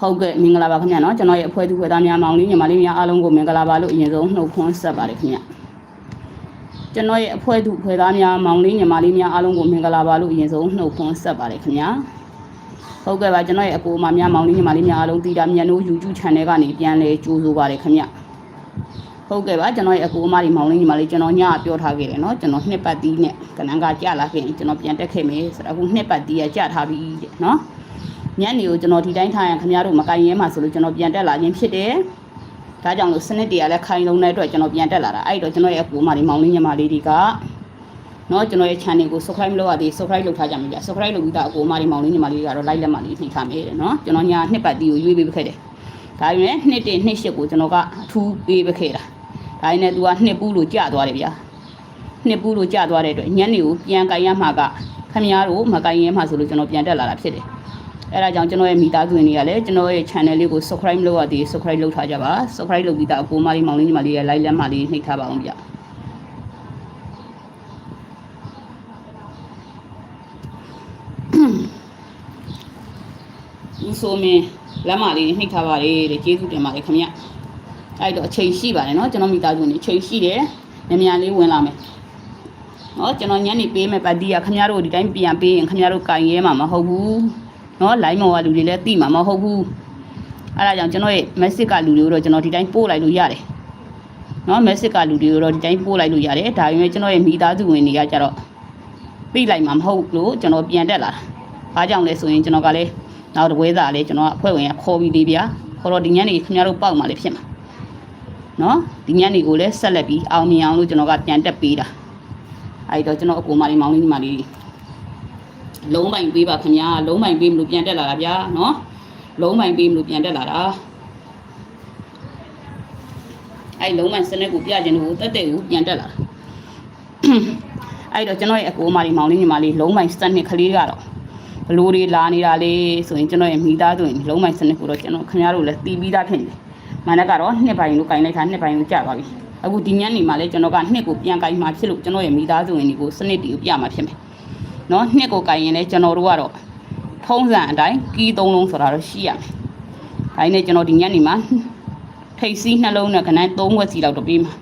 ဟုတ်ကဲ့မင်္ဂလာပါခင်ဗျာနော်ကျွန်တော်ရဲ့အဖွဲ့သူဖွဲ့သားများမောင်လေးညီမလေးများအားလုံးကိုမင်္ဂလာပါလို့အရင်ဆုံးနှုတ်ခွန်းဆက်ပါတယ်ခင်ဗျာကျွန်တော်ရဲ့အဖွဲ့သူဖွဲ့သားများမောင်လေးညီမလေးများအားလုံးကိုမင်္ဂလာပါလို့အရင်ဆုံးနှုတ်ခွန်းဆက်ပါတယ်ခင်ဗျာဟုတ်ကဲ့ပါကျွန်တော်ရဲ့အကိုအမများမောင်လေးညီမလေးများအားလုံးတီတာမြန်တို့ YouTube channel ကနေပြန်လဲကြိုးဆိုပါတယ်ခင်ဗျာဟုတ်ကဲ့ပါကျွန်တော်ရဲ့အကိုအမတွေမောင်လေးညီမလေးကျွန်တော်ညပြောထားခဲ့တယ်နော်ကျွန်တော်နှစ်ပတ်တီးနဲ့ကနန်းကကြာလာခဲ့ရင်ကျွန်တော်ပြန်တက်ခဲ့မယ်ဆိုတော့အခုနှစ်ပတ်တီးကကြာထားပြီတဲ့နော် ညနေကိုကျွန်တော်ဒီတိုင်းထားရင်ခင်ဗျားတို့မကင်ရဲမှာဆိုလို့ကျွန်တော်ပြန်တက်လာခြင်းဖြစ်တယ်။ဒါကြောင့်လို့စနစ်တရားလည်းခိုင်လုံးတဲ့အတွက်ကျွန်တော်ပြန်တက်လာတာ။အဲ့တော့ကျွန်တော်ရဲ့အကူမလေးမောင်လေးညီမလေးတွေကနော်ကျွန်တော်ရဲ့ channel ကို subscribe လုပ်ရသေး subscribe လုပ်ထားကြမှာကြာ subscribe လုပ်ပြီးသားအကူမလေးမောင်လေးညီမလေးကတော့ like လက်မလေးနှိပ်ထားမယ်တဲ့နော်ကျွန်တော်ညာနှစ်ပတ်တီးကိုရွေးပေးခဲ့တယ်။ဒါပေမဲ့နှစ်တင်နှစ်ရှစ်ကိုကျွန်တော်ကအထူးပေးပေးခဲ့တာ။ဒါနဲ့ तू ကနှစ်ပူးလို့ကြာသွားတယ်ဗျာ။နှစ်ပူးလို့ကြာသွားတဲ့အတွက်ညနေကိုပြန်ကင်ရမှာကခင်ဗျားတို့မကင်ရဲမှာဆိုလို့ကျွန်တော်ပြန်တက်လာတာဖြစ်တယ်။ အဲဒါကြောင့်ကျွန်တော်ရဲ့မိသားစုဝင်တွေကလည်းကျွန်တော်ရဲ့ channel လေးကို subscribe လုပ်ရသေး subscribe လုပ်ထားကြပါ subscribe လုပ်ပြီးသားအကိုမလေးမောင်လေးညီမလေးရဲ့ like လက်မလေးနှိပ်ထားပါအောင်ဗျဦးဆိုမင်းလက်မလေးနှိပ်ထားပါလေတဲ့ကျေးဇူးတင်ပါတယ်ခင်ဗျအဲ့တော့အချိန်ရှိပါတယ်เนาะကျွန်တော်မိသားစုဝင်တွေအချိန်ရှိတယ်ညမြန်လေးဝင်လာမယ်เนาะကျွန်တော်ညနေပေးမယ်ပတ်တီးရခင်ဗျားတို့ဒီတိုင်းပြန်ပေးရင်ခင်ဗျားတို့ကင်ရဲမှာမဟုတ်ဘူး နော် line မော်ကလူတွေလည်းသိမှာမဟုတ်ဘူးအဲ့ဒါကြောင့်ကျွန်တော်ရဲ့ message ကလူတွေကိုတော့ကျွန်တော်ဒီတိုင်းပို့လိုက်လို့ရတယ်နော် message ကလူတွေကိုတော့ဒီတိုင်းပို့လိုက်လို့ရတယ်ဒါပေမဲ့ကျွန်တော်ရဲ့မိသားစုဝင်တွေကကြတော့ပြလိုက်မှာမဟုတ်လို့ကျွန်တော်ပြန်တက်လာတာဘာကြောင့်လဲဆိုရင်ကျွန်တော်ကလည်းနောက်တစ်ဝဲသားလေးကျွန်တော်ကအဖွဲ့ဝင်ကခေါ်ပြီးသေးဗျာခေါ်တော့ဒီညနေခင်ဗျားတို့ပေါက်มาလည်းဖြစ်မှာနော်ဒီညနေကိုလည်းဆက်လက်ပြီးအောင်မြင်အောင်လို့ကျွန်တော်ကပြန်တက်ပေးတာအဲ့တော့ကျွန်တော်အကူမလေးမောင်လေးညီမလေး လုံးပိုင်ပေးပါခင်ဗျာလုံးပိုင်ပေးမလို့ပြန်တက်လာတာဗျာနော်လုံးပိုင်ပေးမလို့ပြန်တက်လာတာအဲ့လုံးပိုင်စနစ်ကိုပြခြင်းကိုတက်တဲ့ကိုပြန်တက်လာတာအဲ့တော့ကျွန်တော်ရဲ့အကိုမလေးမောင်လေးညီမလေးလုံးပိုင်စနစ်ကလေးကတော့ဘလို့တွေလာနေတာလေဆိုရင်ကျွန်တော်ရဲ့မိသားစုရင်လုံးပိုင်စနစ်ကိုတော့ကျွန်တော်ခင်ဗျားတို့လည်းတီးပြီးသားဖြစ်နေတယ်မနက်ကတော့နှစ်ပိုင်ကိုကင်လိုက်တာနှစ်ပိုင်ကိုကြာသွားပြီအခုဒီညနေမှာလည်းကျွန်တော်ကနှစ်ကိုပြန်ကင်မှာဖြစ်လို့ကျွန်တော်ရဲ့မိသားစုဝင်တွေကိုစနစ်တီကိုပြမှာဖြစ်မယ် နော်နှစ်ကိုကင်ရင်လည်းကျွန်တော်တို့ကတော့ထုံးစံအတိုင်းကီးသုံးလုံးဆိုတာတော့ရှိရမယ်။ဒါနဲ့ကျွန်တော်ဒီညနေမှာထိတ်စီးနှလုံးနဲ့ခဏသုံးခွက်စီလောက်တော့ပြီးမှာ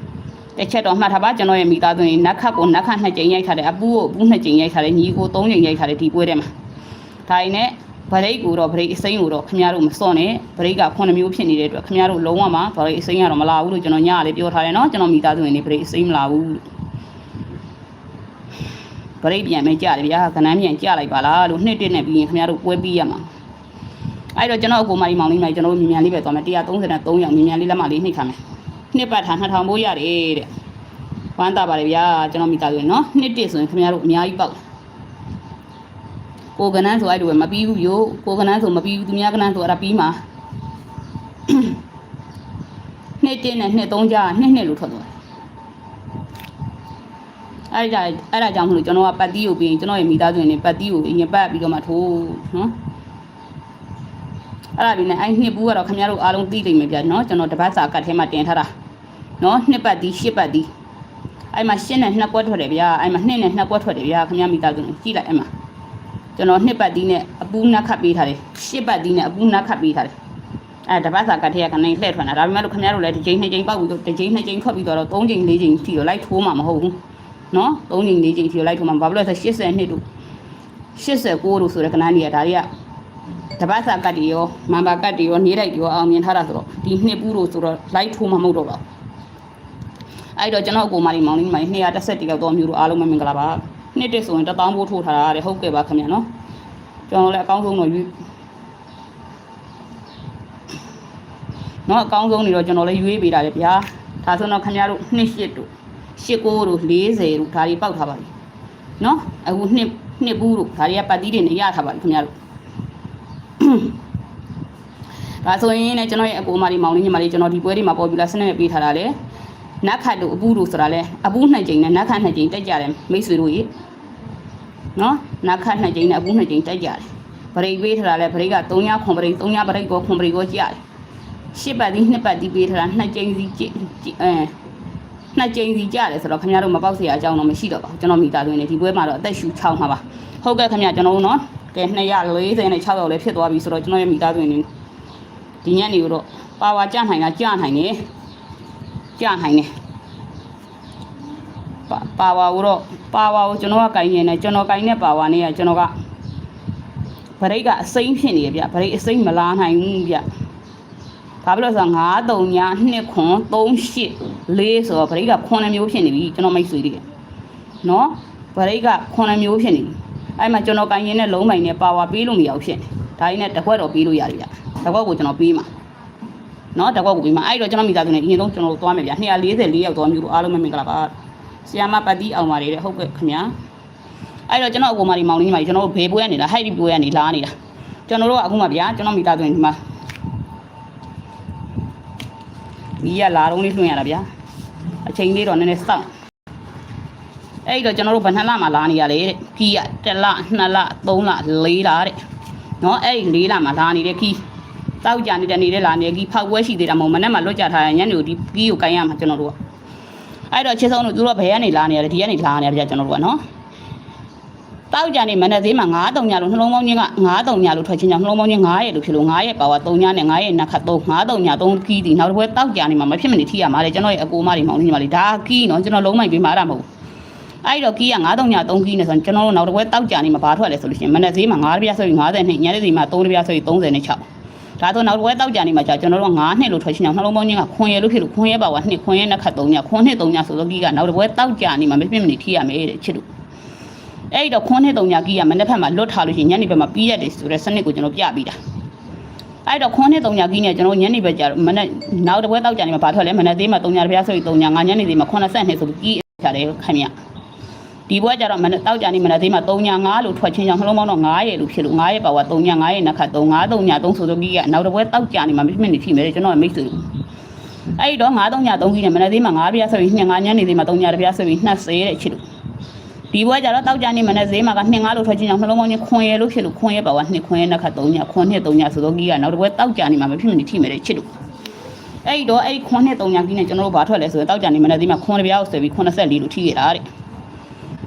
။တစ်ချက်တော့မှတ်ထားပါကျွန်တော်ရဲ့မိသားစုရင်နက်ခတ်ကိုနက်ခတ်နှစ်ကြိမ်ရိုက်ထားတယ်အပူကိုအပူနှစ်ကြိမ်ရိုက်ထားတယ်ညီကိုသုံးကြိမ်ရိုက်ထားတယ်ဒီပွဲထဲမှာ။ဒါနဲ့ဗရိတ်ကိုတော့ဗရိတ်အစိမ်းကိုတော့ခင်ဗျားတို့မစော့နဲ့ဗရိတ်က9မျိုးဖြစ်နေတဲ့အတွက်ခင်ဗျားတို့လုံးဝမှာဗရိတ်အစိမ်းကတော့မလာဘူးလို့ကျွန်တော်ညကလေးပြောထားတယ်နော်ကျွန်တော်မိသားစုရင်နေဗရိတ်အစိမ်းမလာဘူးလို့ ဗရိတ်ပြန်မဲကြတယ်ဗျာကနန်းပြန်ကြလိုက်ပါလားလို့နှစ်တစ်နဲ့ပြီးရင်ခင်ဗျားတို့ပွဲပြီးရမှာအဲ့တော့ကျွန်တော်အကူမကြီးမောင်လေးမိုင်ကျွန်တော်တို့မြန်မြန်လေးပဲသွားမယ်133ရောက်မြန်မြန်လေးလက်မလေးနှိပ်ထားမယ်နှစ်ပတ်ထား2000ဘိုးရတယ်တဲ့ဝမ်းသာပါတယ်ဗျာကျွန်တော်မိသားစုနော်နှစ်တစ်ဆိုရင်ခင်ဗျားတို့အများကြီးပေါက်ကိုကနန်းဆိုအဲ့လိုပဲမပြီးဘူးရို့ကိုကနန်းဆိုမပြီးဘူးသူများကနန်းဆိုအဲ့ဒါပြီးမှာနှစ်တစ်နဲ့နှစ်သုံးကြာနှစ်နှစ်လို့ထွက်သွားတယ် အဲ့ဒါအဲ့ဒါကြောင့်မလို့ကျွန်တော်ကပတ်တီးကိုပြီးရင်ကျွန်တော်ရဲ့မိသားစုတွေပတ်တီးကိုအရင်ပတ်ပြီးတော့မှထိုးနော်အဲ့ဒါပြီးနေအဲ့နှစ်ဘူးကတော့ခင်ဗျားတို့အားလုံးသိနေမှာပြနော်ကျွန်တော်တပတ်စာကတ်ထဲမှာတင်ထားတာနော်နှစ်ပတ်တီးရှစ်ပတ်တီးအဲ့မှာရှင်းနဲ့နှစ်ကွက်ထွက်တယ်ဗျာအဲ့မှာနှစ်နဲ့နှစ်ကွက်ထွက်တယ်ဗျာခင်ဗျားမိသားစုတွေကြည့်လိုက်အဲ့မှာကျွန်တော်နှစ်ပတ်တီးနဲ့အပူးနှက်ခတ်ပေးထားတယ်ရှစ်ပတ်တီးနဲ့အပူးနှက်ခတ်ပေးထားတယ်အဲ့တပတ်စာကတ်ထဲကကနေလှည့်ထွက်တာဒါပေမဲ့လို့ခင်ဗျားတို့လည်းတစ်ချိန်နှစ်ချိန်ပောက်ပြီးတော့တစ်ချိန်နှစ်ချိန်ထွက်ပြီးတော့သုံးချိန်လေးချိန်ထိတော့လိုက်ထိုးမှာမဟုတ်ဘူး နော်၃ချိန်၄ချိန်ဖြိုလိုက်ထုံမှာဘာဖြစ်လို့လဲဆို80နှစ်တို့89တို့ဆိုတဲ့ကဏ္ဍတွေကဒါတွေကတပတ်စာကတ်တွေရောမန်ပါကတ်တွေရောနေလိုက်တွေရောအောင်မြင်ထားတာဆိုတော့ဒီနှစ်ပူးတို့ဆိုတော့လိုက်ထိုးမှာမဟုတ်တော့ပါဘူးအဲ့တော့ကျွန်တော်ကိုမလေးမောင်လေးမိုင်211ရောက်တော့မျိုးတို့အားလုံးပဲမင်္ဂလာပါနှစ်တစ်ဆိုရင်1000ဘိုးထိုးထားတာတဲ့ဟုတ်ကဲ့ပါခင်ဗျာနော်ကျွန်တော်လည်းအကောင်းဆုံးတော့ယူနော်အကောင်းဆုံးနေတော့ကျွန်တော်လည်းရွေးပေးတာလေဗျာဒါဆိုတော့ခင်ဗျားတို့နှစ်ရှစ်တို့ ရှစ်ကိုတို့40တို့ဒါတွေပောက်ထားပါပြီနော်အခုနှစ်နှစ်ဘူးတို့ဒါတွေကပတ်တီးတွေနဲ့ရထားပါပြီခင်ဗျားတို့ဒါဆိုရင်လည်းကျွန်တော်ရဲ့အကိုမလေးမောင်လေးညီမလေးကျွန်တော်ဒီပွဲတွေမှာပေါ်ပြလာစနစ်နဲ့ပေးထားတာလေနတ်ခတ်တို့အပူတို့ဆိုတာလဲအပူနှစ်ကြိမ်နဲ့နတ်ခတ်နှစ်ကြိမ်တက်ကြတယ်မိတ်ဆွေတို့ရေနော်နတ်ခတ်နှစ်ကြိမ်နဲ့အပူနှစ်ကြိမ်တက်ကြတယ်ဗရိတ်ပေးထားတာလဲဗရိတ်က3ညခွန်ဗရိတ်3ညဗရိတ်ကိုခွန်ဗရိတ်ကိုကြရတယ်ရှစ်ပတ်တီးနှစ်ပတ်တီးပေးထားတာနှစ်ကြိမ်စီကြည့်အဲ နှစ်ကြိမ်စီကြတယ်ဆိုတော့ခင်ဗျားတို့မပေါက်เสียအကြောင်းတော့မရှိတော့ပါဘူးကျွန်တော်မိသားစုနေဒီပွဲမှာတော့အသက်ရှူ6မှာပါဟုတ်ကဲ့ခင်ဗျာကျွန်တော်တို့နော်ကဲ246ရောက်လည်းဖြစ်သွားပြီဆိုတော့ကျွန်တော်ရဲ့မိသားစုနေ ဒီညနေကိုတော့ပါဝါကြနိုင်တာကြနိုင်တယ်ကြနိုင်တယ်ပါပါဝါကိုတော့ပါဝါကိုကျွန်တော်ကကင်နေတယ်ကျွန်တော်ကင်တဲ့ပါဝါနဲ့ကကျွန်တော်ကဗရိတ်ကအစိမ့်ဖြစ်နေရဗျဗရိတ်အစိမ့်မလားနိုင်ဘူးဗျဘာဖြစ်လို့လဲဆိုတော့9 3ည2ခွန်3 8 4ဆိုတော့ဗရိတ်က9မျိုးဖြစ်နေပြီကျွန်တော်မိတ်ဆွေတွေနော်ဗရိတ်က9မျိုးဖြစ်နေပြီအဲ့မှာကျွန်တော်ကင်ရင်နဲ့လုံးပိုင်နဲ့ပါဝါပေးလို့မရဘူးဖြစ်နေဒါရင်းနဲ့တစ်ခွက်တော့ပေးလို့ရတယ်ဗျတစ်ခွက်ကိုကျွန်တော်ပေးမှာနော်တစ်ခွက်ကိုပေးမှာအဲ့တော့ကျွန်တော်မိသားစုနဲ့အရင်ဆုံးကျွန်တော်တို့သွားမယ်ဗျ244ယောက်သွားမျိုးတို့အားလုံးပဲမင်္ဂလာပါဆီယာမပတ်တိအောင်ပါလေတဲ့ဟုတ်ကဲ့ခင်ဗျာအဲ့တော့ကျွန်တော်အကူမကြီးမောင်လေးညီမကြီးကျွန်တော်တို့ဘေးပွဲကနေလားဟိုက်ဒီပွဲကနေလာနေတာကျွန်တော်တို့ကအခုမှဗျာကျွန်တော်မိသားစုနဲ့ဒီမှာဒီရလာတော့လေးလွှင့်ရတာဗျာ အချိန်လေးတော့နည်းနည်းစောင့်အဲ့တော့ကျွန်တော်တို့ဘယ်နှစ်လမှလာနေရလေတဲ့ခီးရတစ်လနှစ်လသုံးလလေးလတဲ့နော်အဲ့ဒီလေးလမှလာနေတဲ့ခီးတောက်ကြနေတဲ့နေတဲ့လာနေတဲ့ခီးဖောက်ပွဲရှိသေးတာမဟုတ်မနဲ့မှလွတ်ကြထားရညနေကိုဒီခီးကိုကန်ရမှာကျွန်တော်တို့ကအဲ့တော့ချစ်ဆုံးတို့သူတို့ကဘယ်ကနေလာနေရလဲဒီကနေလာနေရဗျာကျွန်တော်တို့ကနော် တောက်ကြနေမနေ့သေးမှာ9တုံညာလို့နှလုံးပေါင်းချင်းက9တုံညာလို့ထွက်ချင်းကြောင့်နှလုံးပေါင်းချင်း9ရဲ့လို့ဖြစ်လို့9ရဲ့ပါဝါ3ညာနဲ့9ရဲ့နက်ခတ်3 9တုံညာ3ခီးဒီနောက်တစ်ပွဲတောက်ကြနေမှာမဖြစ်မနေထိရမှာလေကျွန်တော်ရဲ့အကူမတွေမောင်နေမှာလေဒါခီးနော်ကျွန်တော်လုံးမိုက်ပေးမှာအဲ့ဒါမဟုတ်အဲ့တော့ကီးက9တုံညာ3ခီးနဲ့ဆိုရင်ကျွန်တော်တို့နောက်တစ်ပွဲတောက်ကြနေမှာဘာထွက်လဲဆိုလို့ရှိရင်မနေ့သေးမှာ9တပြားဆိုရင်50နဲ့ညနေသေးမှာ3တပြားဆိုရင်36ဒါဆိုနောက်တစ်ပွဲတောက်ကြနေမှာကြာကျွန်တော်တို့က9နှစ်လို့ထွက်ချင်းအောင်နှလုံးပေါင်းချင်းကခွန်ရဲလို့ဖြစ်လို့ခွန်ရဲပါဝါနှစ်ခွန်ရဲနှစ်ခတ်3ညခွန်နှစ်3ညဆိုတော့ကီးကနောက်တစ်ပွဲတောက်ကြနေမှာမဖြစ်မနေထိရမယ်တဲ့ချစ်တို့ အဲ့တော့ခွန်နှစ်3ညကီးကမနေ့ဖက်မှာလွတ်ထားလို့ရှိရင်ညနေဘက်မှာပြီးရတယ်ဆိုတဲ့စနစ်ကိုကျွန်တော်ပြပြီးတာအဲ့တော့ခွန်နှစ်3ညကီးနဲ့ကျွန်တော်ညနေဘက်ကြာမနေ့နောက်တစ်ပွဲတောက်ကြနေမှာဘာထွက်လဲမနေ့သေးမှာ3ညတပြားဆိုရင်3ညငါညနေသေးမှာ82ဆိုပြီးကီးချတယ်ခင်ဗျဒီဘွဲကြတော့မနေ့တောက်ကြနေမနေ့သေးမှာ3ည5လို့ထွက်ချင်းကြောင့်နှလုံးပေါင်းတော့9ရဲ့လို့ဖြစ်လို့9ရဲ့ပါဝါ3ည9ရဲ့နက်ခတ်3 9 3ည3ဆိုတော့ကြီးကနောက်တစ်ပွဲတောက်ကြနေမှာမဖြစ်မနေဖြစ်မယ်ကျွန်တော်မိတ်ဆွေအဲ့တော့9 3ည3ကြီးနဲ့မနေ့သေးမှာ9ပြားဆိုပြီး2 9ညနေသေးမှာ3ညတပြားဆိုပြီး20တဲ့ချစ်လို့ ဒီဘွဲကြတော့တောက်ကြနေမနေ့သေးမှာက2 9လို့ထွက်ချင်းကြောင့်နှလုံးပေါင်းချင်းခွန်ရဲ့လို့ဖြစ်လို့ခွန်ရဲ့ပါဝါ2ခွန်ရဲ့နက်ခတ်3ညခွန်2 3ညဆိုတော့ကြီးကနောက်တစ်ပွဲတောက်ကြနေမှာမဖြစ်မနေဖြစ်မယ်ချစ်လို့အဲ့တော့အဲ့ခွန်နဲ့3ညကြီးနဲ့ကျွန်တော်တို့ဘာထွက်လဲဆိုရင်တောက်ကြနေမနေ့သေးမှာခွန်တပြားကိုဆွဲပြီး84လို့ထိခဲ့တာတဲ့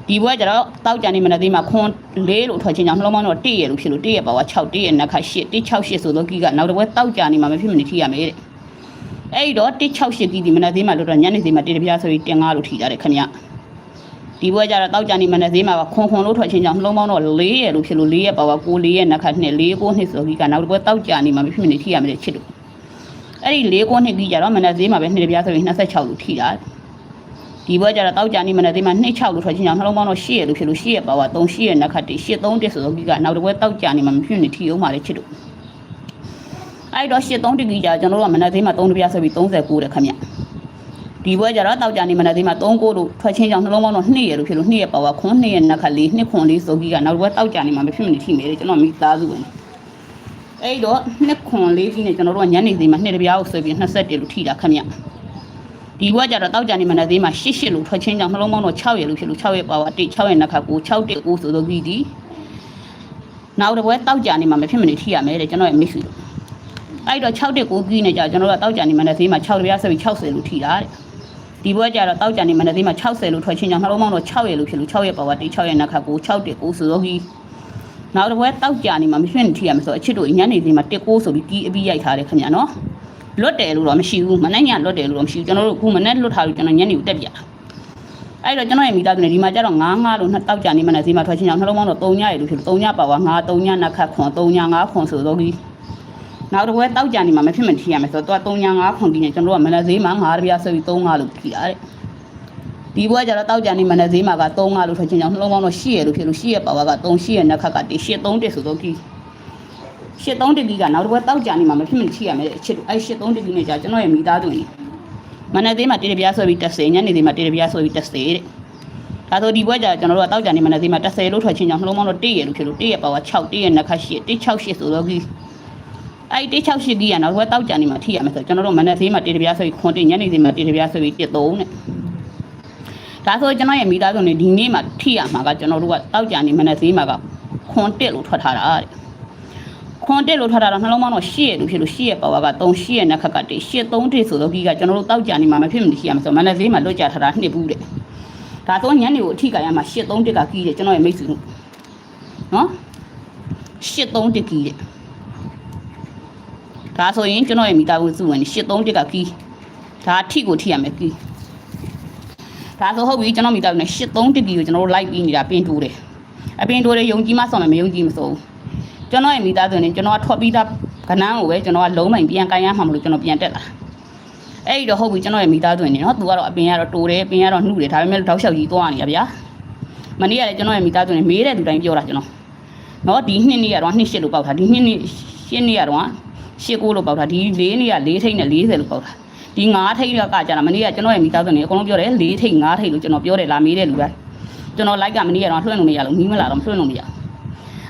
ဒီဘွဲကျတော့တောက်ကြနေမနေ့သေးမှာခွန်လေးလို့ထွက်ချင်းကြောင့်နှလုံးပေါင်းတော့1ရလို့ဖြစ်လို့1ရပါဝါ6 1ရနက်ခါ8 168ဆိုတော့ကီကနောက်တစ်ဘွဲတောက်ကြနေမှာမဖြစ်မနေထိရမယ်တဲ့အဲ့တော့168ကီဒီမနေ့သေးမှာလို့တော့ညနေသေးမှာတတပြားဆိုပြီးတင်5လို့ထိကြတယ်ခင်ဗျ ဒီဘွဲကျတော့တောက်ကြနေမနေ့သေးမှာကခွန်ခွန်လို့ထွက်ချင်းကြောင့်နှလုံးပေါင်းတော့4ရလို့ဖြစ်လို့4ရပါဝါ9 4ရနက်ခါ2 4 9နှစ်ဆိုတော့ကီကနောက်တစ်ဘွဲတောက်ကြနေမှာမဖြစ်မနေထိရမယ်တဲ့ချစ်လို့အဲ့ဒီ4 9နှစ်ကီကြတော့မနေ့သေးမှာပဲ2တပြားဆိုပြီး26လို့ထိတာဒီဘွဲကျတော့တောက်ကြနေမနေ့သေးမှာ26လို့ထွက်ချင်းကြောင့်နှလုံးပေါင်းတော့8ရလို့ဖြစ်လို့8ရပါဝါ3 8ရနက်ခါ1 8 3တက်ဆိုတော့ကီကနောက်တစ်ဘွဲတောက်ကြနေမှာမဖြစ်မနေထိအောင်ပါလေချစ်လို့အဲ့တော့83ဒီဂရီကြာကျွန်တော်တို့ကမနက်သေးမှာ3တပြားဆက်ပြီး39တဲ့ခင်ဗျ ဒီဘွဲကြတော့တောက်ကြနေမနက်သေးမှာ39လို့ထွက်ချင်းကြောင့်နှလုံးပေါင်းတော့2ရလို့ဖြစ်လို့2ရပါဝါခွန်း2ရနက်ခတ်လေး2ခွန်လေးဆိုကြီးကနောက်ဘွဲတောက်ကြနေမှာမဖြစ်မနေထိမယ်တဲ့ကျွန်တော်မိသားစုဝင်အဲ့တော့2ခွန်လေးကြီးနဲ့ကျွန်တော်တို့ကညနေသေးမှာ2တပြားကိုဆွဲပြီး21လို့ထိတာခင်ဗျဒီဘွဲကြတော့တောက်ကြနေမနက်သေးမှာ88လို့ထွက်ချင်းကြောင့်နှလုံးပေါင်းတော့6ရလို့ဖြစ်လို့6ရပါဝါ1 6ရနက်ခတ်9 6တက်9ဆိုတော့ကြီးဒီနောက်တစ်ဘွဲတောက်ကြနေမှာမဖြစ်မနေထိရမယ်တဲ့ကျွန်တော်ရဲ့မိတ်ဆွေတို့အဲ့တော့6တက်9ကီးနဲ့ကြာကျွန်တော်တို့ကတောက်ကြနေမနေ့သေးမှာ6တပြားဆက်ပြီး60လို့ထိတာတဲ့ ဒီဘွဲကြတော့တောက်ကြနေမနေ့သေးမှာ60လို့ထွက်ချင်းကြောင့်နှလုံးပေါင်းတော့6ရလို့ဖြစ်လို့6ရပါဝါတိ6ရနက်ခတ်9 6တက်9ဆိုတော့ကြီးနောက်တစ်ဘွဲတောက်ကြနေမှာမဖြစ်နေထိရမယ်ဆိုတော့အချစ်တို့ညနေသေးမှာတက်9ဆိုပြီးကီးအပြီးရိုက်ထားတယ်ခင်ဗျာနော်လွတ်တယ်လို့တော့မရှိဘူးမနေ့ညလွတ်တယ်လို့တော့မရှိဘူးကျွန်တော်တို့အခုမနေ့လွတ်ထားလို့ကျွန်တော်ညနေကိုတက်ပြတာအဲ့တော့ကျွန်တော်ရဲ့မိသားစုနဲ့ဒီမှာကျတော့9 9လို့နှစ်တောက်ကြနေမနေ့သေးမှာထွက်ချင်းကြောင့်နှလုံးပေါင်းတော့3ညရလို့ဖြစ်လို့3ညပါဝါ9 3ညနက်ခတ်ခွန်3ည9ခွန်ဆိုတော့ကြီး နောက်တစ်ပွဲတောက်ကြနေမှာမဖြစ်မထီရမယ်ဆိုတော့သူက3ညာ5ခွန်ပြီးနေကျွန်တော်တို့ကမနက်ဈေးမှာ9တပြားဆွဲပြီး3 5လို့ခီတာတဲ့ဒီဘွဲကျတော့တောက်ကြနေမနက်ဈေးမှာက3 5လို့ထွက်ချင်းကြောင့်နှလုံးပေါင်းတော့8ရလို့ဖြစ်လို့8ရပါဝါက3 8ရနက်ခတ်ကတ8 3တက်ဆိုတော့ခီ8 3တက်ကြီးကနောက်တစ်ပွဲတောက်ကြနေမှာမဖြစ်မထီရမယ်တဲ့အချစ်တို့အဲ8 3တက်ကြီးနဲ့ကြာကျွန်တော်ရဲ့မိသားစုနေမနက်ဈေးမှာတတပြားဆွဲပြီး10ညနေဈေးမှာတတပြားဆွဲပြီး10တဲ့ဒါဆိုဒီဘွဲကျကျွန်တော်တို့ကတောက်ကြနေမနက်ဈေးမှာ10လို့ထွက်ချင်းကြောင့်နှလုံးပေါင်းတော့1ရလို့ဖြစ်လို့1ရပါဝါ6 1ရနက်ခတ်8 168ဆိုတော့ခီ အဲ့ဒီ168ကြီးကနောက်ဘက်တောက်ကြနေမှာထိရမယ်ဆိုကျွန်တော်တို့မနက်သေးမှာတေတပြားဆိုပြီးခွန်တင်ညနေသေးမှာတေတပြားဆိုပြီးတစ်သုံးနဲ့ဒါဆိုကျွန်တော်ရဲ့မိသားစုနဲ့ဒီနေ့မှာထိရမှာကကျွန်တော်တို့ကတောက်ကြနေမနက်သေးမှာကခွန်တက်လို့ထွက်ထားတာတဲ့ခွန်တက်လို့ထွက်ထားတာနှလုံးပေါင်းတော့8ရလို့ဖြစ်လို့8ရပါဝါက3 8ရနဲ့ခက်ကတည်း8 3တက်ဆိုတော့ကြီးကကျွန်တော်တို့တောက်ကြနေမှာမဖြစ်မနေထိရမှာဆိုမနက်သေးမှာလွတ်ကြထားတာနှစ်ဘူးတဲ့ဒါဆိုညနေကိုအထိကရမှာ8 3တက်ကကြီးတယ်ကျွန်တော်ရဲ့မိတ်ဆွေတို့နော်8 3တက်ကြီးတဲ့ ဒါဆိုရင်ကျွန်တော်ရဲ့မိသားစုဝင်83တက်ကကီးဒါထိကိုထိရမယ်ကီးဒါဆိုဟုတ်ပြီကျွန်တော်မိသားစုနဲ့83တက်ကီးကိုကျွန်တော်တို့လိုက်ပြီးနေတာပင်တိုးတယ်အပင်တိုးတယ်ယုံကြည်မှဆောင်းမယ်မယုံကြည်မစိုးဘူးကျွန်တော်ရဲ့မိသားစုနဲ့ကျွန်တော်ကထွက်ပြီးသားကနန်းကိုပဲကျွန်တော်ကလုံးမိုင်ပြန်ကန်ရမှာမလို့ကျွန်တော်ပြန်တက်လာအဲ့ဒီတော့ဟုတ်ပြီကျွန်တော်ရဲ့မိသားစုနဲ့နော်သူကတော့အပင်ကတော့တိုးတယ်အပင်ကတော့နှုတ်တယ်ဒါပေမဲ့တောက်လျှောက်ကြီးသွားနေရဗျာမနေ့ကလည်းကျွန်တော်ရဲ့မိသားစုနဲ့မေးတဲ့သူတိုင်းပြောတာကျွန်တော်နော်ဒီနှစ်နေ့ကတော့နှစ်ရှစ်လို့ပေါက်တာဒီနှစ်နေ့ရှင်းနေ့ကတော့ ရှစ်ကိုလို့ပေါက်တာဒီလေးနေ့ကလေးထိတ်နဲ့40လို့ပေါက်တာဒီ9ထိတ်ကကြတာမနေ့ကကျွန်တော်ရဲ့မိသားစုနဲ့အကုန်လုံးပြောတယ်4ထိတ်9ထိတ်လို့ကျွန်တော်ပြောတယ်လာမေးတဲ့လူတိုင်းကျွန်တော်လိုက်ကမနေ့ကတော့လွှင့်လို့မရလို့မီးမလာတော့လွှင့်လို့မရ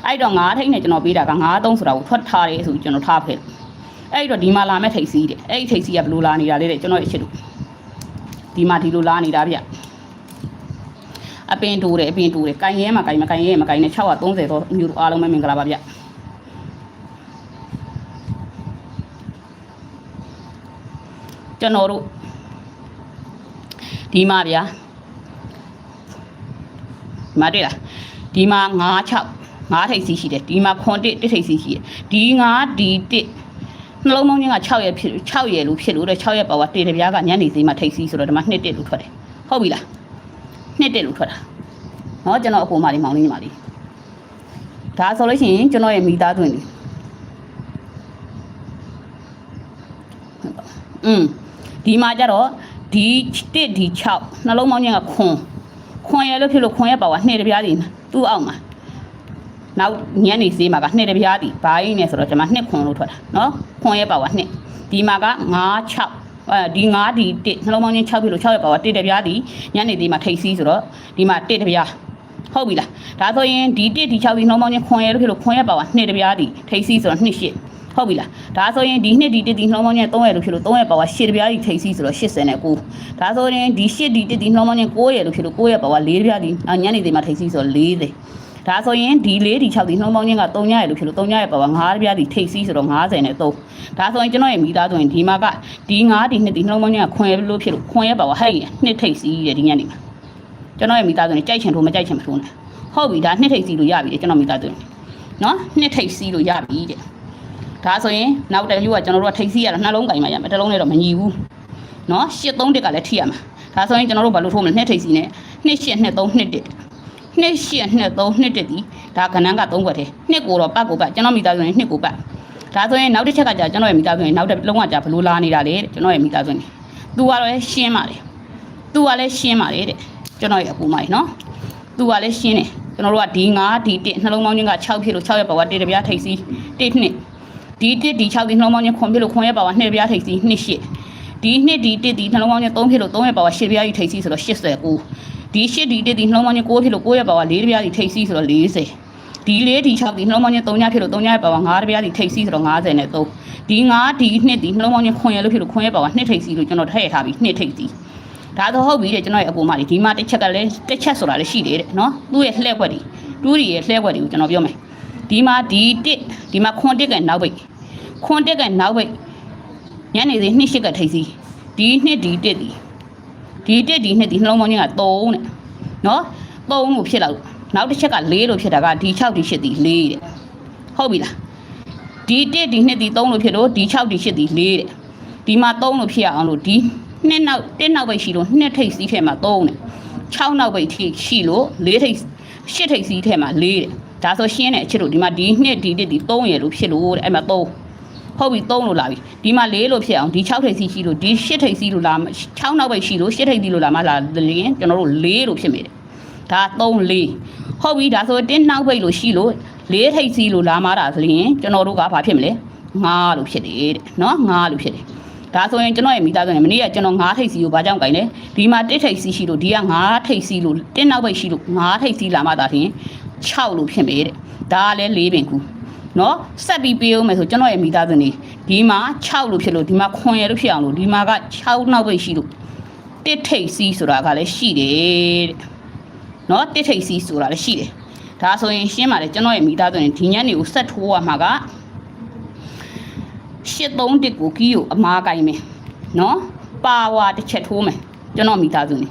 အဲ့တော့9ထိတ်နဲ့ကျွန်တော်ပေးတာက93ဆိုတာကိုထွက်ထားတယ်ဆိုကျွန်တော်ထားဖက်အဲ့တော့ဒီမှာလာမဲ့ထိတ်စီးတယ်အဲ့ဒီထိတ်စီးကဘလို့လာနေတာလေတဲ့ကျွန်တော်ရဲ့အချစ်တို့ဒီမှာဒီလိုလာနေတာဗျအပင်တူတယ်အပင်တူတယ်ကင်ရဲမှာကင်မကင်ရဲမှာကင်နဲ့630တော့မျိုးတို့အားလုံးပဲမင်္ဂလာပါဗျ ကျွန်တော်တို့ဒီမှာဗျာဒီမှာတွေ့လားဒီမှာ9 6 9ထိပ်စီးရှိတယ်ဒီမှာခွန်တစ်တစ်ထိပ်စီးရှိတယ်ဒီ9ဒီတစ်နှလုံးပေါင်းချင်းက6ရက်ဖြစ်6ရက်လို့ဖြစ်လို့တဲ့6ရက်ပါဝါတေတပြားကညနေစီးမှထိပ်စီးဆိုတော့ဒီမှာ2တစ်လို့ထွက်တယ်ဟုတ်ပြီလား2တစ်လို့ထွက်တာเนาะကျွန်တော်အပေါ်မှာဒီမောင်လေးညီမလေးဒါဆိုလို့ရှိရင်ကျွန်တော်ရဲ့မိသားစုတွေอืม ဒီမှာကျတော့ဒီ1ဒီ6နှလုံးပေါင်းချင်းကခွန်ခွန်ရလို့ဖြစ်လို့ခွန်ရပါဝါနှစ်တပြားစီသူ့အောက်မှာနောက်ညံ့နေစေးမှာကနှစ်တပြားစီဘိုင်းနဲ့ဆိုတော့ကျွန်မနှစ်ခွန်လို့ထွက်တာနော်ခွန်ရပါဝါနှစ်ဒီမှာက9 6အဲဒီ9ဒီ1နှလုံးပေါင်းချင်း6ဖြစ်လို့6ရပါဝါ1တပြားစီညံ့နေသေးမှာထိတ်စီးဆိုတော့ဒီမှာ1တပြားဟုတ်ပြီလားဒါဆိုရင်ဒီ1ဒီ6ဒီနှလုံးပေါင်းချင်းခွန်ရလို့ဖြစ်လို့ခွန်ရပါဝါနှစ်တပြားစီထိတ်စီးဆိုတော့2 8 ဟုတ်ပြီလားဒါဆိုရင်ဒီနှစ်ဒီတစ်ဒီနှောင်းမောင်းချင်း3ရယ်လို့ဖြစ်လို့3ရယ်ပါဝါ10တပြားကြီးထိပ်စီးဆိုတော့89ဒါဆိုရင်ဒီ10ဒီတစ်ဒီနှောင်းမောင်းချင်း9ရယ်လို့ဖြစ်လို့9ရယ်ပါဝါ4တပြားဒီညနေသေးမှထိပ်စီးဆိုတော့40ဒါဆိုရင်ဒီ4ဒီ6ဒီနှောင်းမောင်းချင်းက3ရယ်လို့ဖြစ်လို့3ရယ်ပါဝါ5တပြားဒီထိပ်စီးဆိုတော့50နဲ့3ဒါဆိုရင်ကျွန်တော်ရဲ့မိသားဆိုရင်ဒီမှာကဒီ9ဒီနှစ်ဒီနှောင်းမောင်းချင်းကခွန်ရယ်လို့ဖြစ်လို့ခွန်ရယ်ပါဝါဟဲ့နှစ်ထိပ်စီးရယ်ဒီညနေမှာကျွန်တော်ရဲ့မိသားဆိုရင်ကြိုက်ချင်ထိုးမကြိုက်ချင်မထိုးနဲ့ဟုတ်ပြီဒါနှစ်ထိပ်စီးလို့ရပြီကျွန်တော်မိသားဆိုရင်နော်နှစ်ထိပ်စီးလို့ရပြီတဲ့ ဒါဆိုရင်နောက်တစ်မျိုးကကျွန်တော်တို့ကထိပ်စီးရတော့နှလုံးကင်မှရမယ်တစ်လုံးနဲ့တော့မညီဘူးနော်ရှစ်သုံးတစ်ကလည်းထိရမှာဒါဆိုရင်ကျွန်တော်တို့ဘာလို့ထိုးမလဲနှစ်ထိပ်စီနဲ့နှစ်ရှစ်နှစ်သုံးနှစ်တစ်နှစ်ရှစ်နှစ်သုံးနှစ်တစ်ဒီဒါကဏ္ဍက၃ခွက်ထဲနှစ်ကိုတော့ပတ်ကိုပတ်ကျွန်တော်မိသားစုနဲ့နှစ်ကိုပတ်ဒါဆိုရင်နောက်တစ်ချက်ကကြာကျွန်တော်ရဲ့မိသားစုနဲ့နောက်တစ်လုံးကကြာဘလို့လာနေတာလေကျွန်တော်ရဲ့မိသားစုနဲ့သူကတော့ရှင်းပါတယ်သူကလည်းရှင်းပါတယ်တဲ့ကျွန်တော်ရဲ့အပူမိုင်းနော်သူကလည်းရှင်းတယ်ကျွန်တော်တို့ကဒီ9ဒီ1နှလုံးပေါင်းချင်းက6ဖြစ်လို့6ရဲ့ဘဝတေတပြားထိပ်စီ1နှစ် ဒီတစ်ဒီ6ဒီနှလုံးပေါင်းချင်းခွန်ပြလို့ခွန်ရဲ့ပါဝါ2ပြားထိပ်စီ2 8ဒီနှစ်ဒီတစ်ဒီနှလုံးပေါင်းချင်း3ဖြစ်လို့3ရဲ့ပါဝါ10ပြားကြီးထိပ်စီဆိုတော့89ဒီ8ဒီတစ်ဒီနှလုံးပေါင်းချင်း9ဖြစ်လို့9ရဲ့ပါဝါ4ပြားကြီးထိပ်စီဆိုတော့40ဒီ4ဒီ6ဒီနှလုံးပေါင်းချင်း3ညဖြစ်လို့3ညရဲ့ပါဝါ9ပြားကြီးထိပ်စီဆိုတော့50နဲ့3ဒီ9ဒီနှစ်ဒီနှလုံးပေါင်းချင်းခွန်ရလို့ဖြစ်လို့ခွန်ရဲ့ပါဝါ2ထိပ်စီလို့ကျွန်တော်ထည့်ထားပြီး2ထိပ်စီဒါတော့ဟုတ်ပြီတဲ့ကျွန်တော်ရဲ့အပေါ်မှာဒီမှာတစ်ချက်ကလည်းတစ်ချက်ဆိုတာလည်းရှိတယ်တဲ့နော်သူ့ရဲ့လှည့်ခွက်တွေတူးရီရဲ့လှည့်ခွက်တွေကိုကျွန်တော်ပြောမယ် ဒီမှာဒီတစ်ဒီမှာခွန်တစ်ကနောက်ပိတ်ခွန်တက်ကနောက်ဘက်ညနေစီနှစ်ရှိကထိပ်စီဒီနှစ်ဒီတက်ဒီဒီတက်ဒီနှစ်ဒီနှလုံးပေါင်းချင်းက3တဲ့နော်3လို့ဖြစ်လာလို့နောက်တစ်ချက်က4လို့ဖြစ်တာကဒီ6ဒီ8ဒီ4တဲ့ဟုတ်ပြီလားဒီတက်ဒီနှစ်ဒီ3လို့ဖြစ်လို့ဒီ6ဒီ8ဒီ4တဲ့ဒီမှာ3လို့ဖြစ်ရအောင်လို့ဒီနှစ်နောက်တစ်နောက်ပဲရှိလို့နှစ်ထိပ်စီးထဲမှာ3တဲ့6နောက်ပဲထိရှိလို့4ထိပ်8ထိပ်စီးထဲမှာ4တဲ့ ဒါဆိုရှင်းတဲ့အချစ်တို့ဒီမှာဒီနှစ်ဒီတစ်ဒီ3ရယ်လို့ဖြစ်လို့တဲ့အဲ့မှာ3ဟုတ်ပြီ3လို့လာပြီဒီမှာ4လို့ဖြစ်အောင်ဒီ6ထိပ်စီရှိလို့ဒီ8ထိပ်စီလို့လာ6နောက်ပဲရှိလို့8ထိပ်စီလို့လာမှလာလင်းကျွန်တော်တို့4လို့ဖြစ်မိတယ်ဒါ3 4ဟုတ်ပြီဒါဆိုတင်းနောက်ပိတ်လို့ရှိလို့4ထိပ်စီလို့လာမှတာလင်းကျွန်တော်တို့ကဘာဖြစ်မလဲ5လို့ဖြစ်တယ်တဲ့နော်5လို့ဖြစ်တယ်ဒါဆိုရင်ကျွန်တော်ရဲ့မိသားစုနဲ့မနေ့ကကျွန်တော်9ထိပ်စီကိုဘာကြောင့်ကြိုင်လဲဒီမှာ1ထိပ်စီရှိလို့ဒီက9ထိပ်စီလို့တင်းနောက်ပိတ်ရှိလို့9ထိပ်စီလာမှတာလင်း 6လို့ဖြစ်မိတဲ့ဒါကလည်း4ပင်ကူနော်ဆက်ပြီးပေးအောင်မယ်ဆိုကျွန်တော်ရဲ့မိသားစုနေဒီမှာ6လို့ဖြစ်လို့ဒီမှာခွန်ရလို့ဖြစ်အောင်လို့ဒီမှာက6နောက်ပဲရှိလို့တစ်ထိပ်စီးဆိုတာကလည်းရှိတယ်တဲ့နော်တစ်ထိပ်စီးဆိုတာလည်းရှိတယ်ဒါဆိုရင်ရှင်းပါတယ်ကျွန်တော်ရဲ့မိသားစုနေဒီညနေကိုဆက်ထိုးရမှာက83တစ်ကိုကီးကိုအမားကိုင်းမယ်နော်ပါဝါတစ်ချက်ထိုးမယ်ကျွန်တော်မိသားစုနေ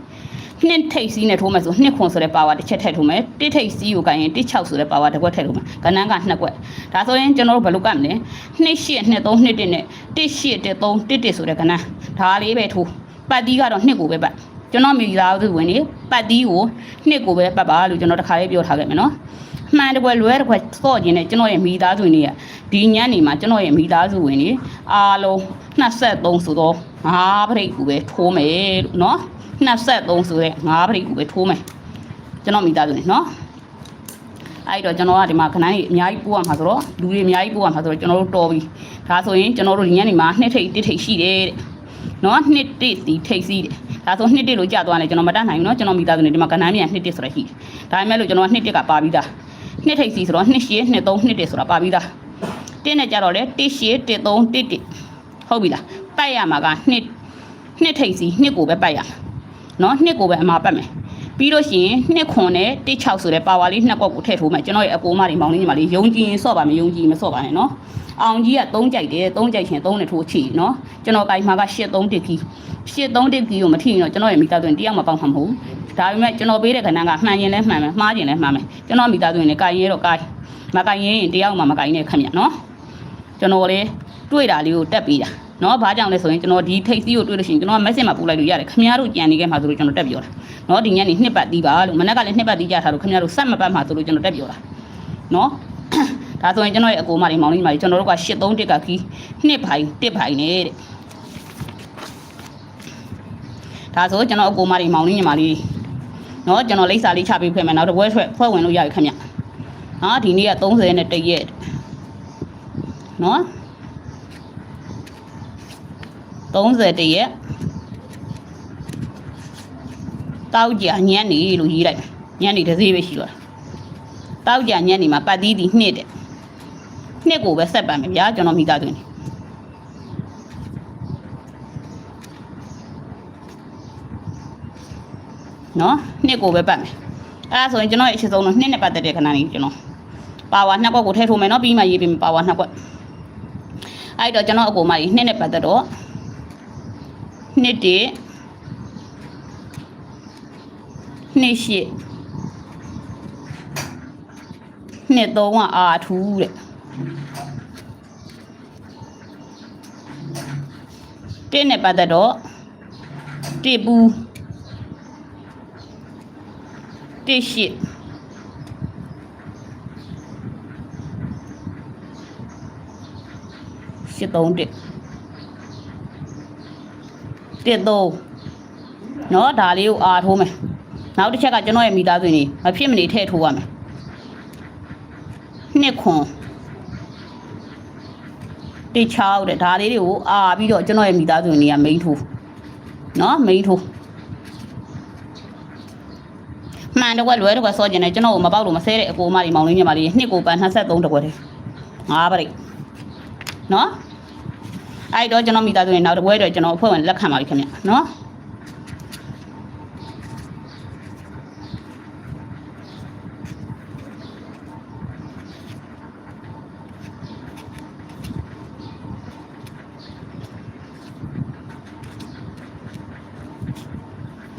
နှစ်ထိပ်စီးနဲ့ထိုးမယ်ဆိုနှစ်ခွန်ဆိုတဲ့ပါဝါတစ်ချက်ထည့်ထိုးမယ်တစ်ထိပ်စီးကိုကန်ရင်တစ်6ဆိုတဲ့ပါဝါတစ်ခွက်ထည့်ထိုးမယ်ကဏ္ဍကနှစ်ခွက်ဒါဆိုရင်ကျွန်တော်တို့ဘယ်လိုကတ်မလဲနှစ်8နှစ်3နှစ်1နဲ့တစ်8တစ်3တစ်1ဆိုတဲ့ကဏ္ဍဒါလေးပဲထိုးပတ်တီးကတော့နှစ်ကိုပဲပတ်ကျွန်တော်မိသားစုဝင်နေပတ်တီးကိုနှစ်ကိုပဲပတ်ပါလို့ကျွန်တော်တခါလေးပြောထားခဲ့မယ်နော်မှန်တကွယ်လွဲတကွယ်စော့ခြင်းနဲ့ကျွန်တော်ရဲ့မိသားစုဝင်တွေကဒီညနေမှာကျွန်တော်ရဲ့မိသားစုဝင်တွေအားလုံး23ဆိုတော့ငါးပရိတ်ကိုပဲထိုးမယ်လို့နော် 23ဆိုတဲ့ငါးပရိကူပဲထိုးမယ်ကျွန်တော်မိသားစုနေနော်အဲ့တော့ကျွန်တော်ကဒီမှာခဏကြီးအများကြီးပို့ရမှာဆိုတော့လူတွေအများကြီးပို့ရမှာဆိုတော့ကျွန်တော်တို့တော်ပြီဒါဆိုရင်ကျွန်တော်တို့ဒီညနေမှာနှစ်ထိပ်တစ်ထိပ်ရှိတယ်တဲ့နော်နှစ်တစ်ဒီထိပ်စီးတယ်ဒါဆိုနှစ်တစ်လို့ကြာသွားတယ်ကျွန်တော်မတတ်နိုင်ဘူးနော်ကျွန်တော်မိသားစုနေဒီမှာကဏ္ဍမြန်နှစ်တစ်ဆိုတာရှိတယ်ဒါပေမဲ့လို့ကျွန်တော်ကနှစ်တစ်ကပါပြီးသားနှစ်ထိပ်စီးဆိုတော့နှစ်ရှင်းနှစ်သုံးနှစ်တစ်ဆိုတာပါပြီးသားတင်းနဲ့ကြတော့လေတစ်ရှင်းတစ်သုံးတစ်တစ်ဟုတ်ပြီလားပိုက်ရမှာကနှစ်နှစ်ထိပ်စီးနှစ်ကိုပဲပိုက်ရမှာ နော်နှစ်ကိုပဲအမှာပတ်မယ်ပြီးလို့ရှိရင်နှစ်ခွန်နဲ့16ဆိုတဲ့ပါဝါလေးနှစ်ကွက်ကိုထည့်ထိုးမယ်ကျွန်တော်ရဲ့အကိုမတွေမောင်လေးညီမလေးယုံကြည်ရင်ဆော့ပါမယ်ယုံကြည်မဆော့ပါနဲ့နော်အောင်ကြီးက3ကြိုက်တယ်3ကြိုက်ရှင်3နဲ့ထိုးချီနော်ကျွန်တော်ကိုင်မှာက8 3တစ်ကီ8 3တစ်ကီကိုမထီရင်တော့ကျွန်တော်ရဲ့မိသားစုတရားမပေါက်မှာမဟုတ်ဘူးဒါပေမဲ့ကျွန်တော်ပေးတဲ့ကဏ္ဍကမှန်ရင်လည်းမှန်မယ်မှားရင်လည်းမှားမယ်ကျွန်တော်မိသားစုနဲ့ကိုင်ရဲတော့ကိုင်မကိုင်ရင်တယောက်မှမကိုင်နဲ့ခင်ဗျနော်ကျွန်တော်လည်းတွေ့တာလေးကိုတက်ပြီးတာ နော်ဘာကြောင့်လဲဆိုရင်ကျွန်တော်ဒီထိပ်စီးကိုတွေ့လို့ရှိရင်ကျွန်တော် message မှာပို့လိုက်လို့ရတယ်ခင်ဗျားတို့ကြံနေခဲ့မှာဆိုလို့ကျွန်တော်တက်ပြောတာနော်ဒီညနေနှစ်ပတ်တီးပါလို့မနက်ကလည်းနှစ်ပတ်တီးကြထားလို့ခင်ဗျားတို့ဆက်မပတ်မှာဆိုလို့ကျွန်တော်တက်ပြောတာနော်ဒါဆိုရင်ကျွန်တော်ရဲ့အကိုမတွေမောင်လေးတွေကျွန်တော်တို့က8 3 1ကခီး2ဘိုင်1ဘိုင်နဲ့တဲ့ဒါဆိုကျွန်တော်အကိုမတွေမောင်လေးညီမလေးနော်ကျွန်တော်လိပ်စာလေးချပေးဖွင့်မယ်နောက်တစ်ပွဲထွက်ဖွဲ့ဝင်လို့ရပြီခင်ဗျနော်ဒီနေ့က31ရက်နော် 31ရက်တောက်ကြညံ့နေလို့ရေးလိုက်ညံ့နေတစ်စေးပဲရှိတော့တောက်ကြညံ့နေမှာပတ်သီးတီနှစ်တဲ့နှစ်ကိုပဲဆက်ပမ်းမယ်ဗျာကျွန်တော်မိသားစုနေနော်နှစ်ကိုပဲပတ်မယ်အဲဒါဆိုရင်ကျွန်တော်ရဲ့အရှိဆုံးတော့နှစ်နဲ့ပတ်သက်တဲ့ခဏလေးကျွန်တော်ပါဝါနှစ်ကွက်ကိုထည့်ထိုးမယ်နော်ပြီးမှရေးပေးမယ်ပါဝါနှစ်ကွက်အဲ့တော့ကျွန်တော်အကိုမကြီးနှစ်နဲ့ပတ်သက်တော့ နှစ်တည်းနှစ်ရှိနှစ်သုံးကအာထူးတဲ့တင်းနဲ့ပတ်သက်တော့တစ်ပူတစ်ရှိရှစ်သုံးတစ် တစ်သုံးနော်ဒါလေးကိုအာထိုးမယ်နောက်တစ်ချက်ကကျွန်တော်ရဲ့မိသားစုနေမဖြစ်မနေထည့်ထိုးရမယ်နှစ်ခွန်တခြားတဲ့ဒါလေးတွေကိုအာပြီးတော့ကျွန်တော်ရဲ့မိသားစုနေကမိန်းထိုးနော်မိန်းထိုးမှန်တော့လွယ်တော့ဆောကျင်တယ်ကျွန်တော်ကိုမပေါက်လို့မဆဲတဲ့အကိုမတွေမောင်လေးမြမလေးနှစ်ကိုပန်23တကွက်တယ်ငါးပရိတ်နော် အဲ့တော့ကျွန်တော်မိသားစုဝင်နောက်တစ်ပွဲတော့ကျွန်တော်အဖွဲ့ဝင်လက်ခံပါပြီခင်ဗျနော်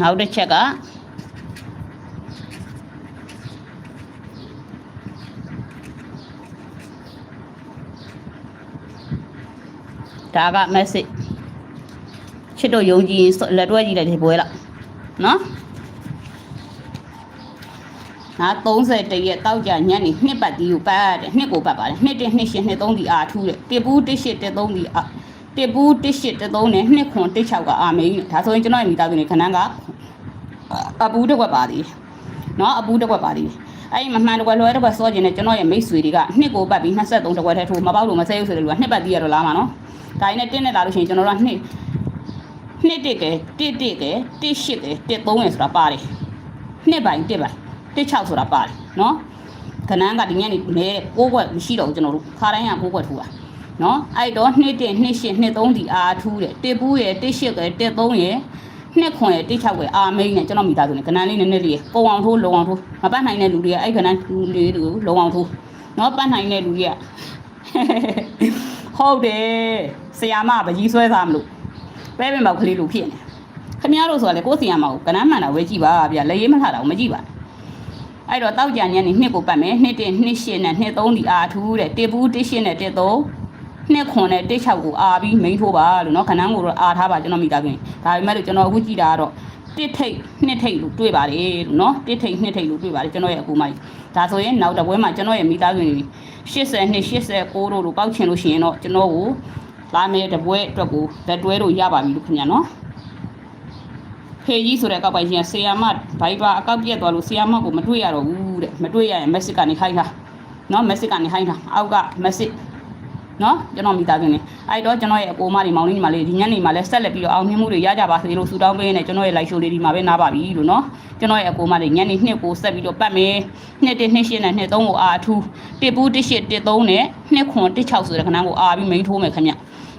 နောက်တစ်ချက်က ဒါက message ချစ်တို့ယုံကြည်ရင်လက်တွဲကြည့်လိုက်ဒီပွဲလောက်နော်နာ30တရက်တောက်ကြညနေနှစ်ပတ်တီးကိုပတ်တယ်နှစ်ကိုပတ်ပါတယ်နှစ်တစ်နှစ်ရှစ်နှစ်သုံးဒီအာထူးတယ်တစ်ပူးတစ်ရှစ်တစ်သုံးဒီအာတစ်ပူးတစ်ရှစ်တစ်သုံးနဲ့နှစ်ခွန်တစ်6ကအာမင်းဒါဆိုရင်ကျွန်တော်ရဲ့မိသားစုနေခဏကအပူးတစ်ခွက်ပါသေးနော်အပူးတစ်ခွက်ပါသေးအဲ့မမှန်တစ်ခွက်လွှဲတစ်ခွက်စောကျင်တဲ့ကျွန်တော်ရဲ့မိတ်ဆွေတွေကနှစ်ကိုပတ်ပြီး23တစ်ခွက်ထဲထိုးမပေါက်လို့မဆဲဘူးဆိုတဲ့လူကနှစ်ပတ်တီးရတော့လာမှာနော် ဒါရင်းနဲ့တင်းနဲ့လာလို့ရှိရင်ကျွန်တော်တို့ကနှစ်နှစ်တစ်ကဲတစ်တစ်ကဲတစ်ရှစ်ကဲတစ်သုံးရယ်ဆိုတာပါတယ်နှစ်ပိုင်းတစ်ပိုင်းတစ်6ဆိုတာပါတယ်နော်ခဏန်းကဒီညနေနဲ6ခွက်မရှိတော့ဘူးကျွန်တော်တို့ခါတိုင်းက6ခွက်ထူတာနော်အဲ့တော့နှစ်တစ်နှစ်ရှစ်နှစ်သုံးဒီအားထူးတယ်တစ်ပူးရယ်တစ်ရှစ်ကဲတစ်သုံးရယ်နှစ်ခွန်ရယ်တစ်6ခွဲအာမိန်နဲ့ကျွန်တော်မိသားစုနဲ့ခဏန်းလေးနည်းနည်းလေးပုံအောင်ထိုးလုံအောင်ထိုးမပတ်နိုင်တဲ့လူတွေကအဲ့ခဏန်းလူလေးတွေကိုလုံအောင်ထိုးနော်ပတ်နိုင်တဲ့လူတွေကဟုတ်တယ် ဆရာမပကြီးဆွဲစားမလို့ပဲပင်ပေါက်ကလေးလူဖြစ်နေခမရတို့ဆိုတာလေကိုယ်စီရမှာကိုကနန်းမှန်တာဝဲကြည့်ပါဗျလက်ရေးမထတာကိုမကြည့်ပါနဲ့အဲ့တော့တောက်ကြညနေနှစ်ကိုပတ်မယ်နှစ်တင်နှစ်ရှင်းနဲ့နှစ်သုံးဒီအာထူးတဲ့တေပူးတစ်ရှင်းနဲ့တစ်သုံးနှစ်ခွန်နဲ့တစ်ချောက်ကိုအာပြီးမိန်ထိုးပါလို့နော်ခဏန်းကိုတော့အာထားပါကျွန်တော်မိသားစုဒါပေမဲ့လို့ကျွန်တော်အခုကြည့်တာကတော့တစ်ထိတ်နှစ်ထိတ်လို့တွေ့ပါတယ်လို့နော်တစ်ထိတ်နှစ်ထိတ်လို့တွေ့ပါတယ်ကျွန်တော်ရဲ့အကူမကြီးဒါဆိုရင်နောက်တစ်ပွဲမှာကျွန်တော်ရဲ့မိသားစုတွေ80နှစ်89တို့လို့ပောက်ချင်လို့ရှိရင်တော့ကျွန်တော်ကို လာမယ့်တစ်ပွဲအတွက်ကိုလက်တွဲလို့ရပါပြီလို့ခင်ဗျာနော်ဖေကြီးဆိုတဲ့အကောက်ပိုင်ရှင်ကဆီယာမဘိုက်ဘာအကောက်ပြက်သွားလို့ဆီယာမကိုမတွေ့ရတော့ဘူးတဲ့မတွေ့ရရင်မက်စစ်ကနေခိုင်းတာနော်မက်စစ်ကနေခိုင်းတာအောက်ကမက်စစ်နော်ကျွန်တော်မိသားစုနေအဲ့တော့ကျွန်တော်ရဲ့အကိုမတွေမောင်လေးညီမလေးဒီညနေမှာလဲဆက်လက်ပြီးတော့အောင်မြင်မှုတွေရကြပါစေလို့ဆုတောင်းပေးနေကျွန်တော်ရဲ့ live show လေးဒီမှာပဲနားပါပြီလို့နော်ကျွန်တော်ရဲ့အကိုမတွေညနေနှစ်ကိုဆက်ပြီးတော့ပတ်မယ်နှစ်တစ်နှစ်ရှင်းနဲ့နှစ်သုံးကိုအာထူးတစ်ပူးတစ်ရှစ်တစ်သုံးနဲ့နှစ်ခွန်တစ်ချောက်ဆိုတဲ့ခဏကိုအာပြီးမိန်ထိုးမယ်ခင်ဗျ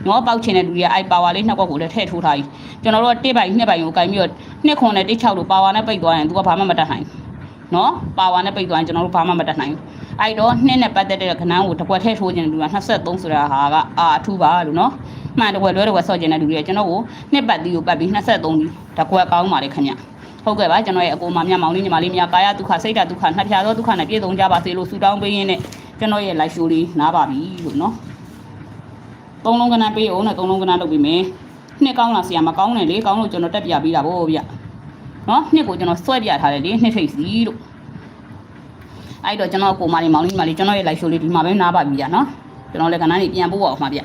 နော်ပေါက်ချင်တဲ့လူတွေကအဲ့ပါဝါလေးနှစ်ကွက်ကိုလည်းထည့်ထိုးထားပြီကျွန်တော်တို့ကတစ်ပိုင်နှစ်ပိုင်ကိုကင်ပြီးတော့နှစ်ခွန်နဲ့တစ်ချောက်လို့ပါဝါနဲ့ပိတ်သွားရင် तू ကဘာမှမတတ်နိုင်ဘူးနော်ပါဝါနဲ့ပိတ်သွားရင်ကျွန်တော်တို့ဘာမှမတတ်နိုင်ဘူးအဲ့တော့နှစ်နဲ့ပတ်သက်တဲ့ခဏကိုတစ်ကွက်ထည့်ထိုးခြင်းလူက23ဆိုတာဟာကအာအထူးပါလို့နော်မှန်တစ်ကွက်လွဲတစ်ကွက်ဆော့ခြင်းတဲ့လူတွေကကျွန်တော်ကိုနှစ်ပတ်တီးကိုပတ်ပြီး23ဒီတစ်ကွက်ကောင်းပါလေခင်ဗျဟုတ်ကဲ့ပါကျွန်တော်ရဲ့အကိုမမြမောင်လေးညီမလေးများကာယဒုက္ခစိတ်ဓာတ်ဒုက္ခနှပ်ဖြာသောဒုက္ခနဲ့ပြည့်စုံကြပါစေလို့ဆုတောင်းပေးရင်းနဲ့ကျွန်တော်ရဲ့ live show လေးနားပါပြီလို့နော် သုံးလုံးကနန်းပေးအောင်နဲ့သုံးလုံးကနန်းလုပ်ပြီးမယ်နှစ်ကောင်းလားဆရာမကောင်းနဲ့လေကောင်းလို့ကျွန်တော်တက်ပြပေးတာဗောဗျနော်နှစ်ကိုကျွန်တော်ဆွဲပြထားတယ်လေနှစ်ထိပ်စီလို့အဲ့တော့ကျွန်တော်ကိုမလေးမောင်လေးညီမလေးကျွန်တော်ရဲ့ live show လေးဒီမှာပဲနားပါပြီဗျာနော်ကျွန်တော်လည်းကနန်းလေးပြန်ပို့ပါအောင်ပါဗျ